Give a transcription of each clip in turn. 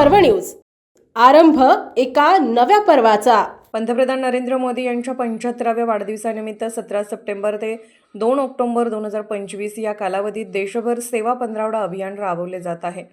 पर्व न्यूज. आरंभ एका नव्या पर्वाचा. पंतप्रधान नरेंद्र मोदी यांच्या पंच्याहत्तराव्या वाढदिवसानिमित्त सतरा सप्टेंबर ते दोन ऑक्टोबर दोन हजार पंचवीस या कालावधीत देशभर सेवा पंधरावडा अभियान राबवले जात आहे.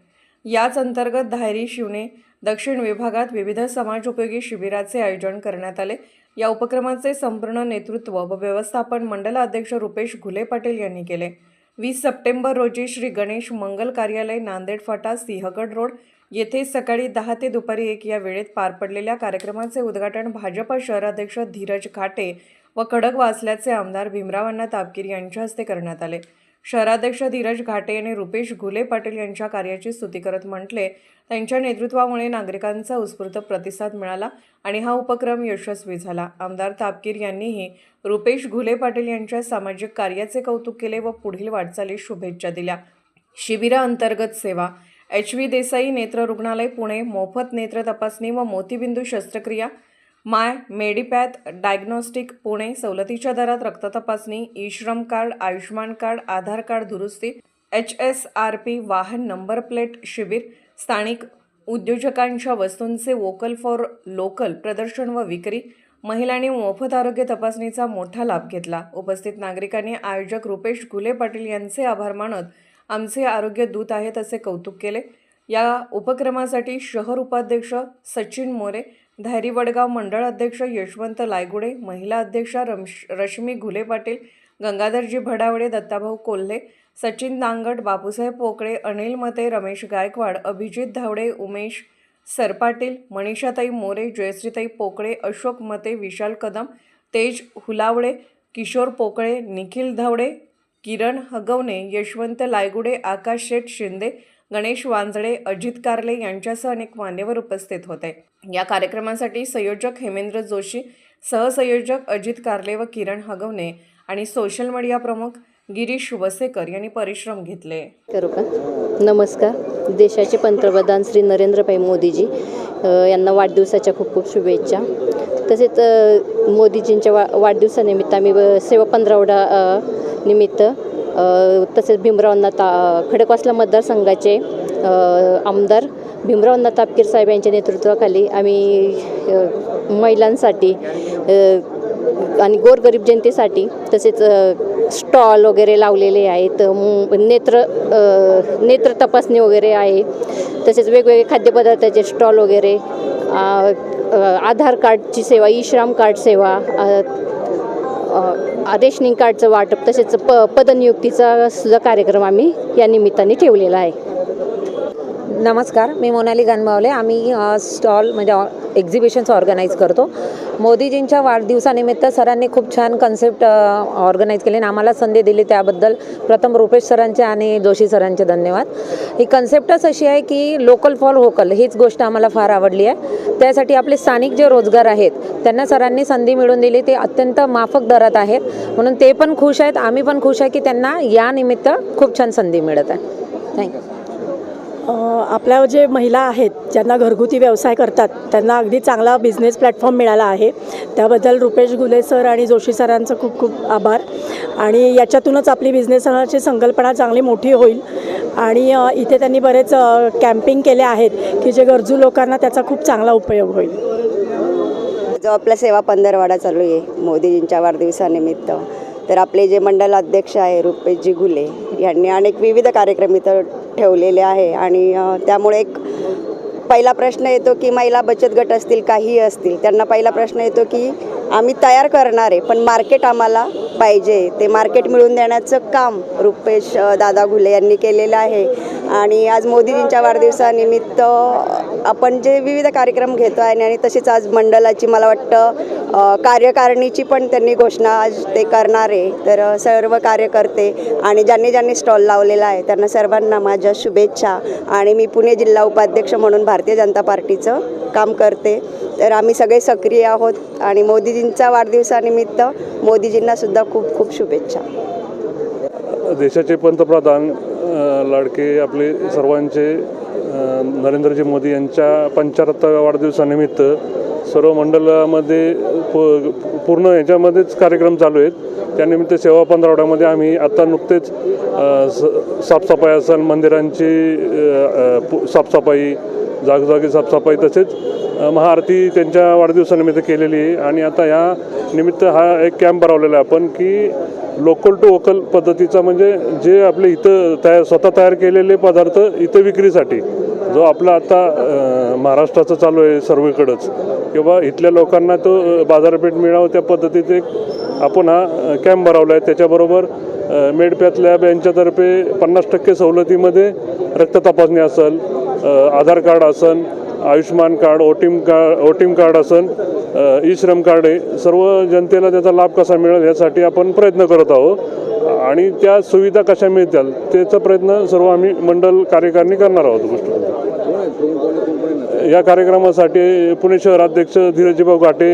याच अंतर्गत धायरी शिवणे दक्षिण विभागात विविध समाजोपयोगी शिबिराचे आयोजन करण्यात आले. या उपक्रमाचे संपूर्ण नेतृत्व व व्यवस्थापन मंडलाध्यक्ष रुपेश घुले पाटील यांनी केले. वीस सप्टेंबर रोजी श्री गणेश मंगल कार्यालय नांदेड फाटा सिंहगड रोड येथे सकाळी दहा ते दुपारी एक या वेळेत पार पडलेल्या कार्यक्रमाचे उद्घाटन भाजपा शहराध्यक्ष धीरज खाटे व खडकवासल्याचे आमदार भीमरावांना तापकीर यांच्या हस्ते करण्यात आले. शहराध्यक्ष धीरज घाटे यांनी रुपेश घुले पाटील यांच्या कार्याची स्तुती करत म्हटले त्यांच्या नेतृत्वामुळे नागरिकांचा उत्स्फूर्त प्रतिसाद मिळाला आणि हा उपक्रम यशस्वी झाला आमदार तापकीर यांनीही रुपेश घुले पाटील यांच्या सामाजिक कार्याचे कौतुक केले व पुढील वाटचालीस शुभेच्छा दिल्या. शिबिराअंतर्गत सेवा एच व्ही देसाई नेत्र रुग्णालय पुणे. मोफत नेत्र तपासणी व मोतीबिंदू शस्त्रक्रिया. My Medipath diagnostic Pune. सवलतीच्या दरात रक्त तपासणी E Shram card Ayushman card Aadhaar card दुरुस्ती एच एस आर पी वाहन नंबर प्लेट शिबिर स्थानिक उद्योजकांच्या वस्तूंचे वोकल फॉर लोकल प्रदर्शन व विक्री. महिलांनी मोफत आरोग्य तपासणीचा मोठा लाभ घेतला. उपस्थित नागरिकांनी आयोजक रुपेश घुले पाटील यांचे आभार मानत आमचे आरोग्य दूत आहेत असे कौतुक केले. या उपक्रमासाठी शहर उपाध्यक्ष सचिन मोरे धायरी वडगाव मंडळ अध्यक्ष यशवंत लायगुडे महिला अध्यक्षा रमश रश्मी घुले पाटील गंगाधरजी भडावडे दत्ताभाऊ कोल्हे सचिन नांगट बापूसाहेब पोकळे अनिल मते रमेश गायकवाड अभिजित धावडे उमेश सरपाटील मनीषाताई मोरे जयश्रीताई पोकळे अशोक मते विशाल कदम तेज हुलावडे किशोर पोकळे निखिल धावडे किरण हगवणे यशवंत लायगुडे आकाश शेठ शिंदे गणेश वांजळे अजित कारले यांच्यासह अनेक मान्यवर उपस्थित होते. या कार्यक्रमासाठी संयोजक हेमेंद्र जोशी सहसंयोजक अजित कारले व किरण हगवणे आणि सोशल मीडिया प्रमुख गिरीश वसेकर यांनी परिश्रम घेतले. करू का? नमस्कार. देशाचे पंतप्रधान श्री नरेंद्रभाई मोदीजी यांना वाढदिवसाच्या खूप खूप शुभेच्छा. तसेच मोदीजींच्या वा वाढदिवसानिमित्त आम्ही व- सेवा पंधरावडा निमित्त तसेच भीमरावांना ता खडकवासला मतदारसंघाचे आमदार भीमरावांना तापकीर साहेब यांच्या नेतृत्वाखाली आम्ही महिलांसाठी आणि गोरगरीब जनतेसाठी तसेच स्टॉल वगैरे लावलेले आहेत नेत्र नेत्र तपासणी वगैरे आहे तसेच वेगवेगळे खाद्यपदार्थाचे स्टॉल वगैरे आधार कार्डची सेवा ई श्राम कार्ड सेवा रेशनिंग कार्डचं वाटप तसेच प पदनियुक्तीचा सुद्धा कार्यक्रम आम्ही या निमित्ताने ठेवलेला आहे. नमस्कार मी मोनाली गणमावले. आम्ही स्टॉल म्हणजे ऑ- एक्झिबिशन्स ऑर्गनाईज करतो. मोदीजींच्या वाढदिवसानिमित्त सरांनी खूप छान कन्सेप्ट ऑर्गनाईज केले आणि आम्हाला संधी दिली. त्याबद्दल प्रथम रुपेश सरांचे आणि जोशी सरांचे धन्यवाद. ही कन्सेप्टच अशी आहे की लोकल फॉर व्होकल हीच गोष्ट आम्हाला फार आवडली आहे. त्यासाठी आपले स्थानिक जे रोजगार आहेत त्यांना सरांनी संधी मिळून दिली. ते अत्यंत माफक दरात आहेत. म्हणून ते पण खुश आहेत आम्ही पण खुश आहे की त्यांना या निमित्त खूप छान संधी मिळत आहे. थँक्यू आपल्या जे महिला आहेत ज्यांना घरगुती व्यवसाय करतात त्यांना अगदी चांगला बिझनेस प्लॅटफॉर्म मिळाला आहे. त्याबद्दल रुपेश गुले सर आणि जोशी सरांचं खूप खूप आभार. आणि याच्यातूनच आपली बिझनेसची संकल्पना चांगली मोठी होईल. आणि इथे त्यांनी बरेच कॅम्पिंग केले आहेत की जे गरजू लोकांना त्याचा खूप चांगला उपयोग होईल. जो आपला सेवा पंधरवाडा चालू आहे मोदीजींच्या वाढदिवसानिमित्त तर आपले जे मंडल अध्यक्ष आहे रुपेशजी घुले यांनी अनेक विविध कार्यक्रम इथं ठेवलेले आहे आणि त्यामुळे एक पहिला प्रश्न येतो की महिला बचत गट असतील काहीही असतील त्यांना पहिला प्रश्न येतो की आम्ही तयार करणार आहे पण मार्केट आम्हाला पाहिजे. ते मार्केट मिळवून देण्याचं काम रुपेश दादा घुले यांनी केलेलं आहे. आणि आज मोदीजींच्या वाढदिवसानिमित्त आपण जे विविध कार्यक्रम घेतो आहे आणि तसेच आज मंडळाची मला वाटतं कार्यकारिणीची पण त्यांनी घोषणा आज ते करणार आहे. तर सर्व कार्यकर्ते आणि ज्यांनी ज्यांनी स्टॉल लावलेला आहे त्यांना सर्वांना माझ्या शुभेच्छा. आणि मी पुणे जिल्हा उपाध्यक्ष म्हणून भारतीय जनता पार्टीचं काम करते. तर आम्ही सगळे सक्रिय आहोत आणि मोदीजींचा वाढदिवसानिमित्त मोदीजींना सुद्धा खूप खूप शुभेच्छा. देशाचे पंतप्रधान लाडके आपले सर्वांचे नरेंद्रजी मोदी यांच्या पंच्याहत्तर वाढदिवसानिमित्त सर्व मंडळामध्ये पूर्ण याच्यामध्येच कार्यक्रम चालू आहेत. त्यानिमित्त सेवा पंधरवड्यामध्ये आम्ही आता नुकतेच स- साफसफाई असेल मंदिरांची पु- साफसफाई जागोजागी साफसफाई तसेच महाआरती त्यांच्या वाढदिवसानिमित्त केलेली आहे. आणि आता ह्या निमित्त हा एक कॅम्प भरवलेला आहे आपण की लोकल टू वोकल पद्धतीचा म्हणजे जे आपले इथं तयार स्वतः तयार केलेले पदार्थ इथं विक्रीसाठी जो आपला आता महाराष्ट्राचं चालू आहे सर्वीकडंच किंवा इथल्या लोकांना तो बाजारपेठ मिळावं त्या पद्धतीत एक आपण हा कॅम्प भरवला आहे. त्याच्याबरोबर मेडप्यात मेडपॅथ लॅब यांच्यातर्फे पन्नास टक्के सवलतीमध्ये रक्त तपासणी असेल आधार कार्ड असेल आयुष्यमान कार्ड ओटीम कार्ड ओटीम कार्ड असन ई श्रम कार्ड आहे. सर्व जनतेला त्याचा लाभ कसा मिळेल यासाठी आपण प्रयत्न करत आहोत. आणि त्या सुविधा कशा मिळतील त्याचा प्रयत्न सर्व आम्ही मंडल कार्यकारिणी करणार आहोत गोष्ट या कार्यक्रमासाठी पुणे शहराध्यक्ष धीरजीभाऊ घाटे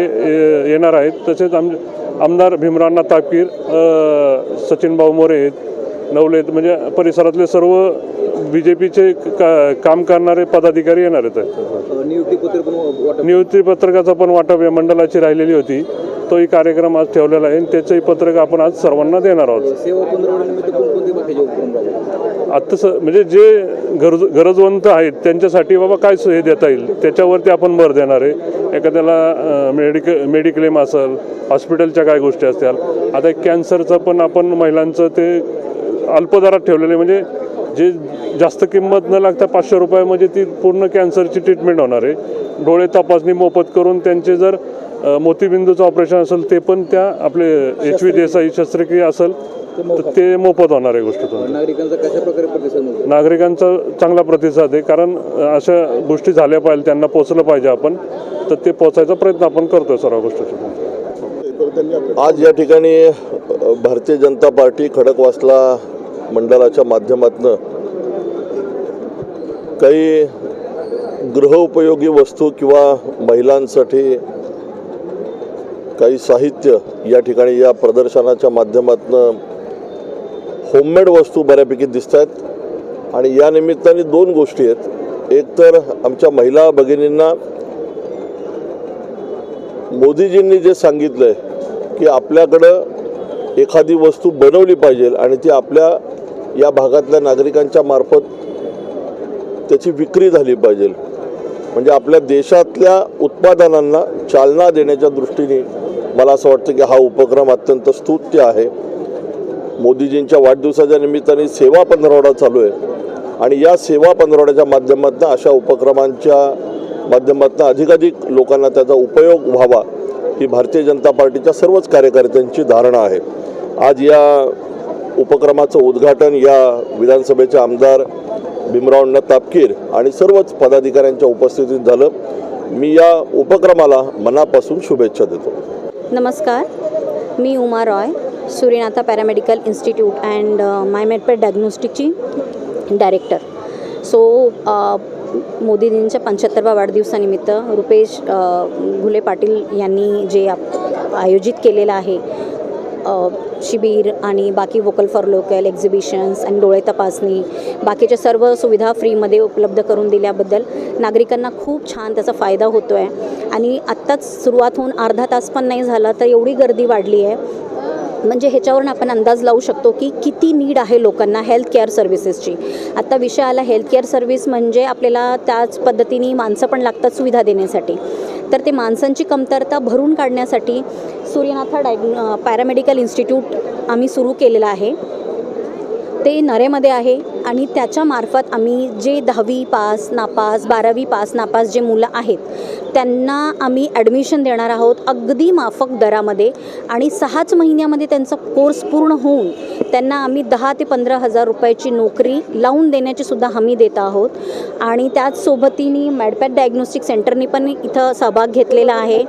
येणार आहेत. तसेच आम आमदार भीमरावना तापकीर अ, सचिनभाऊ मोरे आहेत. नवलेत म्हणजे परिसरातले सर्व बी जे पीचे का काम करणारे पदाधिकारी येणार आहेत. नियुक्ती पत्रकाचा पण वाटप या मंडळाची राहिलेली होती. तोही कार्यक्रम आज ठेवलेला आहे आणि त्याचंही पत्रक आपण आज सर्वांना देणार आहोत. आता स म्हणजे जे गरज गरजवंत आहेत त्यांच्यासाठी बाबा काय सोय देता येईल? त्याच्यावरती आपण भर देणार आहे. एखाद्याला मेडिक मेडिक्लेम असेल हॉस्पिटलच्या काय गोष्टी असतील. आता कॅन्सरचं पण आपण महिलांचं ते अल्पदरात ठेवलेलं म्हणजे जे जास्त किंमत न लागता पाचशे रुपयामध्ये ती पूर्ण कॅन्सरची ट्रीटमेंट होणार आहे. डोळे तपासणी मोफत करून त्यांचे जर मोतीबिंदूचं ऑपरेशन असेल ते पण त्या आपले एच व्ही देसाई शस्त्रक्रिया असेल तर ते मोफत होणार आहे गोष्ट नागरिकांचा कशा प्रकारे प्रतिसाद मिळतो? नागरिकांचा चांगला प्रतिसाद आहे कारण अशा गोष्टी झाल्या पाहिजे त्यांना पोचलं पाहिजे आपण तर ते पोचायचा प्रयत्न आपण करतोय सर्व गोष्टीचा आज या ठिकाणी भारतीय जनता पार्टी खडकवासला मंडळाच्या माध्यमातून काही गृहोपयोगी वस्तू किंवा महिलांसाठी काही साहित्य या ठिकाणी या प्रदर्शनाच्या माध्यमातून होममेड वस्तू बऱ्यापैकी दिसत आहेत आणि या निमित्ताने दोन गोष्टी आहेत. एक तर आमच्या महिला भगिनींना मोदीजींनी जे सांगितलं आहे की आपल्याकडं एखादी वस्तू बनवली पाहिजे आणि ती आपल्या या भागातल्या नागरिकांच्या मार्फत त्याची विक्री झाली पाहिजे. म्हणजे आपल्या देशातल्या उत्पादनांना चालना देण्याच्या दृष्टीने मला असं वाटतं की हा उपक्रम अत्यंत स्तुत्य आहे. मोदीजींच्या वाढदिवसाच्या निमित्ताने सेवा पंधरवडा चालू आहे. आणि या सेवा पंधरवड्याच्या माध्यमातून अशा उपक्रमांच्या माध्यमातून अधिकाधिक लोकांना त्याचा उपयोग व्हावा ही भारतीय जनता पार्टीच्या सर्वच कार्यकर्त्यांची धारणा आहे. आज या उपक्रमाचं उद्घाटन या विधानसभेचे आमदार भीमराव तापकीर आणि सर्वच पदाधिकाऱ्यांच्या उपस्थितीत झालं. मी या उपक्रमाला मनापासून शुभेच्छा देतो. नमस्कार. मी Uma Roy Suryanatha paramedical institute and my Medipath डायग्नोस्टिकची director. So मोदीजींच्या पंच्याहत्तरव्या वाढदिवसानिमित्त रुपेश घुले पाटील यांनी जे आप आयोजित केलेलं आहे शिबिर आणि बाकी वोकल फॉर लोकल एक्झिबिशन्स आणि डोळे तपासणी बाकीच्या सर्व सुविधा फ्रीमध्ये उपलब्ध करून दिल्याबद्दल नागरिकांना खूप छान त्याचा फायदा होतो आहे आणि आत्ताच सुरुवात होऊन अर्धा तास पण नाही झाला तर एवढी गर्दी वाढली आहे. म्हणजे ह्याच्यावरून आपण अंदाज लावू शकतो की किती नीड आहे लोकांना हेल्थ केअर सर्व्हिसेसची आत्ता विषय आला हेल्थ केअर सर्व्हिस म्हणजे आपल्याला त्याच पद्धतीने माणसं पण लागतात सुविधा देण्यासाठी. तर ते माणसांची कमतरता भरून काढण्यासाठी सूर्यनाथा डायग्न पॅरामेडिकल इन्स्टिट्यूट आम्ही सुरू केलेलं आहे. ते नरेमध्ये आहे. आणि त्याच्यामार्फत आम्ही जे दहावी पास नापास बारावी पास नापास जे मुलं आहेत त्यांना आम्ही ॲडमिशन देणार आहोत अगदी माफक दरामध्ये. आणि सहाच महिन्यामध्ये त्यांचा कोर्स पूर्ण होऊन त्यांना आम्ही दहा ते पंधरा हजार रुपयाची नोकरी लावून देण्याची सुद्धा हमी देत आहोत. आणि त्याचसोबतीने मॅडपॅट डायग्नोस्टिक सेंटरने पण इथं सहभाग घेतलेला आहे.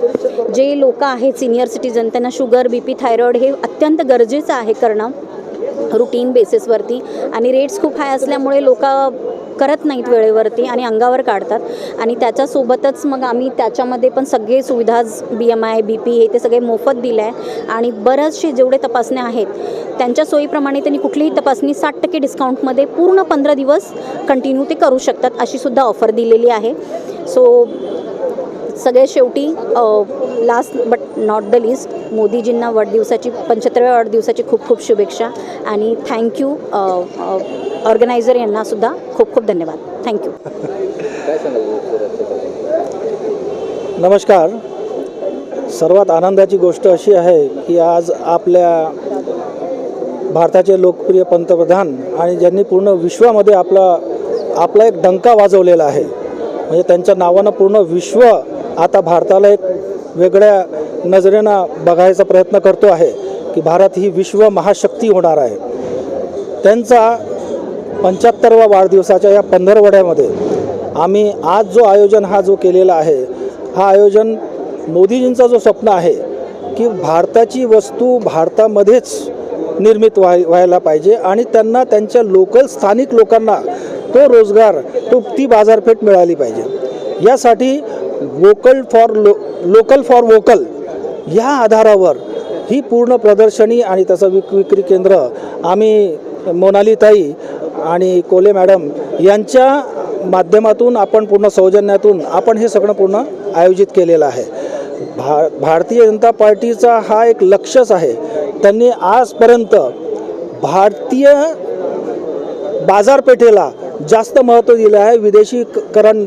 जे लोक आहेत सिनियर सिटीजन त्यांना शुगर बी पी थायरॉईड हे अत्यंत गरजेचं आहे करणं. रुटीन बेसिसवरती आणि रेट्स खूप हाय असल्यामुळे लोक करत नाहीत वेळेवरती आणि अंगावर काढतात. आणि त्याच्यासोबतच मग आम्ही त्याच्यामध्ये पण सगळे सुविधाज B M I B P हे ते सगळे मोफत दिलं आहे आणि बऱ्याचशे जेवढे तपासण्या आहेत त्यांच्या सोयीप्रमाणे त्यांनी कुठलीही तपासणी साठ टक्के डिस्काउंटमध्ये पूर्ण पंधरा दिवस कंटिन्यू ते करू शकतात अशी सुद्धा ऑफर दिलेली आहे. सो सगळे शेवटी last but not the least मोदीजींना वाढदिवसाची पंच्याहत्तराव्या वाढदिवसाची खूप खूप शुभेच्छा. आणि थँक्यू ऑर्गनायझर यांना सुद्धा खूप खूप धन्यवाद. थँक्यू नमस्कार. सर्वात आनंदाची गोष्ट अशी आहे की आज आपल्या भारताचे लोकप्रिय पंतप्रधान आणि ज्यांनी पूर्ण विश्वामध्ये आपला आपला एक डंका वाजवलेला आहे. म्हणजे त्यांच्या नावानं पूर्ण विश्व आता भारताला एक वेगळ्या नजरेनं बघायचा प्रयत्न करतो आहे की भारत ही विश्व महाशक्ती होणार आहे. त्यांचा पंच्याहत्तरवा वाढदिवसाच्या या पंधरवड्यामध्ये आम्ही आज जो आयोजन हा जो केलेला आहे हा आयोजन मोदीजींचा जो स्वप्न आहे की भारताची वस्तू भारतामध्येच निर्मित व्हाय व्हायला पाहिजे आणि त्यांना त्यांच्या लोकल स्थानिक लोकांना तो रोजगार तो ती बाजारपेठ मिळाली पाहिजे. यासाठी vocal for lo local for vocal ह्या आधारावर ही पूर्ण प्रदर्शनी आणि त्याचं विक विक्री केंद्र आम्ही मोनालीताई आणि कोले मॅडम यांच्या माध्यमातून आपण पूर्ण सौजन्यातून आपण हे सगळं पूर्ण आयोजित केलेलं आहे. भा भारतीय जनता पार्टीचा हा एक लक्षच आहे. त्यांनी आजपर्यंत भारतीय बाजारपेठेला जास्त महत्त्व दिलं आहे. विदेशी क- करण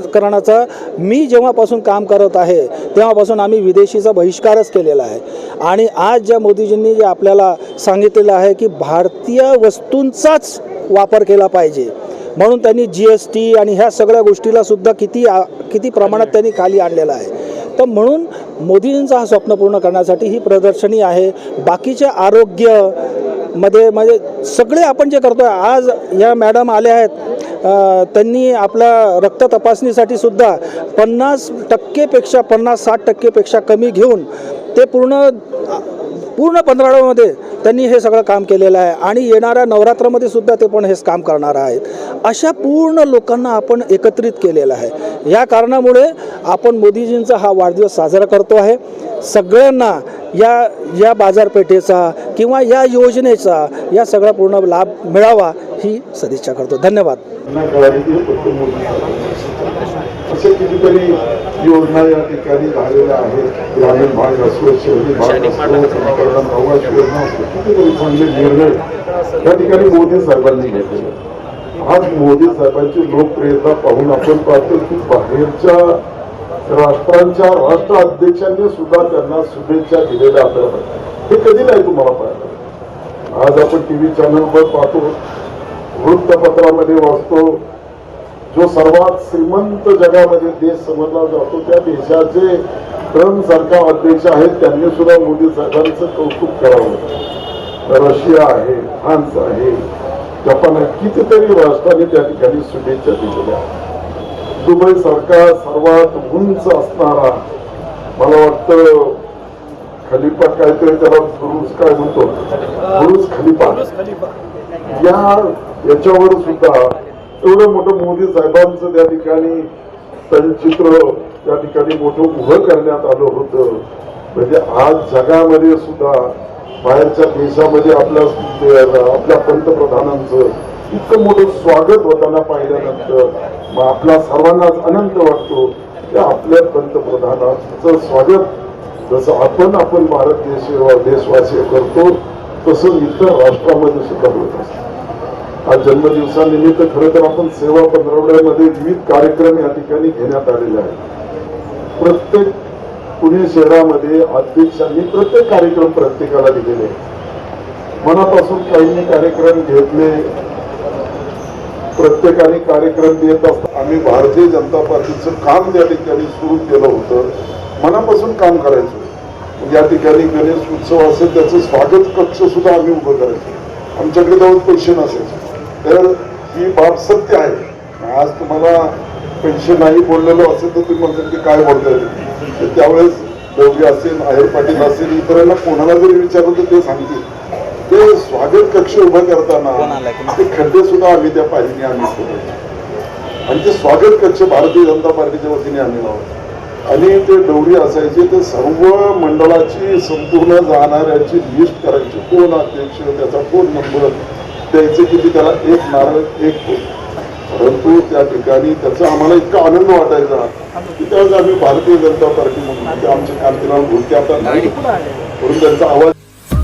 मी जेव्हापासून काम करत आहे तेव्हापासून आम्ही विदेशीचा बहिष्कारच केलेला आहे. आणि आज ज्या मोदीजींनी जे आपल्याला सांगितलेलं आहे की भारतीय वस्तूंचाच वापर केला पाहिजे म्हणून त्यांनी जी एस टी आणि ह्या सगळ्या गोष्टीला सुद्धा किती आ- किती प्रमाणात त्यांनी खाली आणलेलं आहे. तर म्हणून मोदींचा हा स्वप्न पूर्ण करण्यासाठी ही प्रदर्शनी आहे. बाकीचे आरोग्यमध्ये म्हणजे सगळे आपण जे करतो आहे आज या मॅडम आल्या आहेत त्यांनी आपल्या रक्त तपासणीसाठी सुद्धा पन्नास टक्केपेक्षा पन्नास साठ टक्केपेक्षा कमी घेऊन ते पूर्ण पूर्ण पंधरावड्यामध्ये त्यांनी हे सगळं काम केलेलं आहे. आणि येणाऱ्या नवरात्रामध्ये सुद्धा ते पण हेच काम करणार आहेत. अशा पूर्ण लोकांना आपण एकत्रित केलेलं आहे. या कारणामुळे आपण मोदीजींचा हा वाढदिवस साजरा करतो आहे. सगळ्यांना या या बाजारपेठेचा किंवा या योजनेचा या सगळा पूर्ण लाभ मिळावा ही सदिच्छा करतो. धन्यवाद. असे कितीतरी योजना या ठिकाणी झालेल्या आहेत ग्रामीण भाग असो शहरी भाग असो समीकरण आवाज योजना असो कितीतरी चांगले निर्णय या ठिकाणी मोदी साहेबांनी घेतले आज मोदी साहेबांची लोकप्रियता पाहून आपण पाहतो की बाहेरच्या राष्ट्रांच्या राष्ट्र अध्यक्षांनी सुद्धा त्यांना शुभेच्छा दिलेल्या आपल्याला हे कधी नाही तुम्हाला पाहिलं आज आपण टीव्ही चॅनलवर पाहतो वृत्तपत्रामध्ये वाचतो जो सर्वात श्रीमंत जगामध्ये देश समजला जातो त्या देशाचे ट्रम्प सारखा अध्यक्ष आहेत त्यांनी सुद्धा मोदी सरकारचं कौतुक करावं. रशिया आहे फ्रान्स आहे जपान आहे कितीतरी राष्ट्राने त्या ठिकाणी शुभेच्छा दिलेल्या आहेत. दुबई सारखा सर्वात उंच असणारा मला वाटतं खलिफा काहीतरी त्याला बुरुज काय म्हणतो बुरुज खलिफा या याच्यावर सुद्धा एवढं मोठं मोदी साहेबांचं त्या ठिकाणी तनचित्र त्या ठिकाणी मोठं उभं करण्यात आलं होतं म्हणजे आज जगामध्ये सुद्धा बाहेरच्या देशामध्ये आपल्या आपल्या पंतप्रधानांचं इतकं मोठं स्वागत होताना पाहिल्यानंतर मग आपल्या सर्वांनाच आनंद वाटतो की आपल्या पंतप्रधानाचं स्वागत. जसं आपण आपण भारत देश देशवासी करतो तसं इतर राष्ट्रामध्ये सुद्धा होत असतं. आज जन्मदिवसानिमित्त खरं तर आपण सेवा पंधरवड्यामध्ये विविध कार्यक्रम या ठिकाणी घेण्यात आलेले आहेत. प्रत्येक पुणे शहरामध्ये अध्यक्षांनी प्रत्येक कार्यक्रम प्रत्येकाला दिलेले मनापासून काहींनी कार्यक्रम घेतले प्रत्येकाने कार्यक्रम देत असतात आम्ही भारतीय जनता पार्टीचं काम त्या ठिकाणी सुरू केलं होतं मनापासून काम करायचो. या ठिकाणी गणेश उत्सव असेल त्याचं स्वागत कक्ष सुद्धा आम्ही उभं करायचो. आमच्याकडे जाऊन पैसे नसायचे. तर ही बाब सत्य आहे. आज तुम्हाला पैसे नाही बोललेलो असेल तर तुम्ही म्हणतात की काय बोलताय? तर त्यावेळेस दोघे असेल आहेर पाटील असेल इतरांना कोणाला जरी विचारलं तर ते सांगतील. ते स्वागत कक्ष उभं करताना ते खड्डे सुद्धा आम्ही त्या पाहिजे आम्ही आणि ते स्वागत कक्ष भारतीय जनता पार्टीच्या वतीने आम्ही लावतो. आणि ते डोरी असायचे ते सर्व मंडळाची संपूर्ण जाणाऱ्याची लिस्ट करायची. कोण अध्यक्ष त्याचा फोन नंबर द्यायचे किती त्याला एक नारळ एक परंतु त्या ठिकाणी त्याचा आम्हाला इतका आनंद वाटायचा की त्यावेळेस आम्ही भारतीय जनता पार्टी म्हणून ते आमचे कांतीलाल भुलके आता नाही म्हणून त्यांचा आवाज